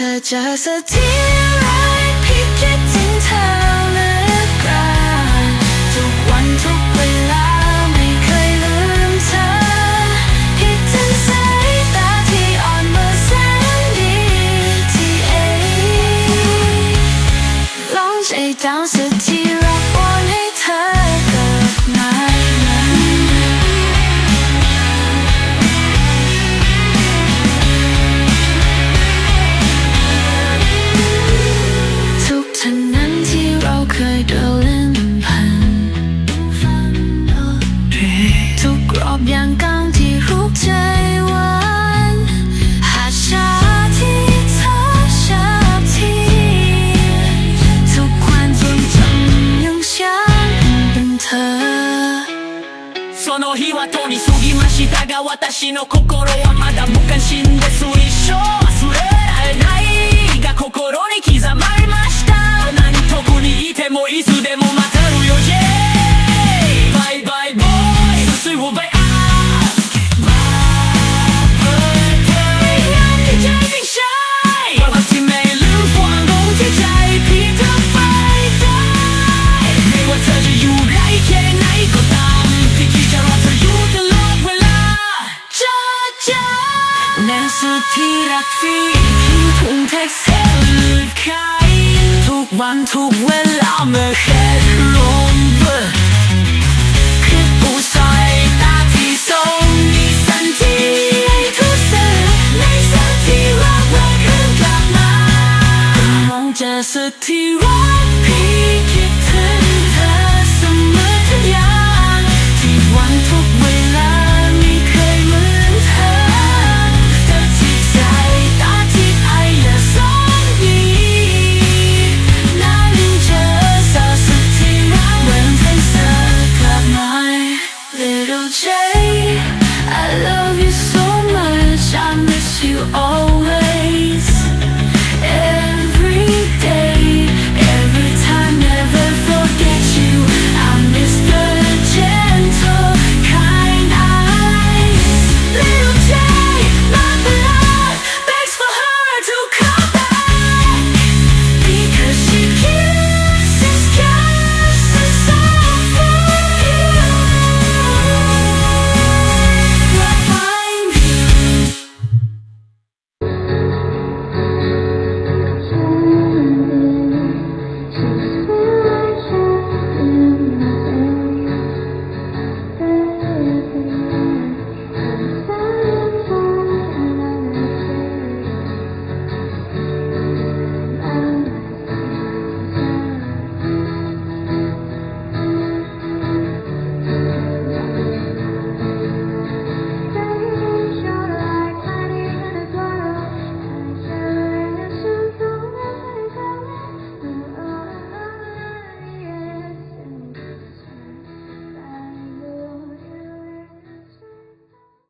เธอจะสักทีไรพี่คิดถึงเธอเหลือเกินทุกวันทุกเวลาไม่เคยลืมเธอคิดถึงสายตาที่อ่อนเมื่อแสนดีที่เองลองใจดาวสักทีไร 日はとに過ぎましたが私の心はまだ昔。 กซี่คิดถึงแท็กซี่หรือใครทุกวันทุกเวลาเมื่อแค่ลมเบอร์คือผู้ชายตาที่ทรงมีสันทีให้ทุกเสือในสักที่รักรักคืนกลับมามองเจอสักทีรัก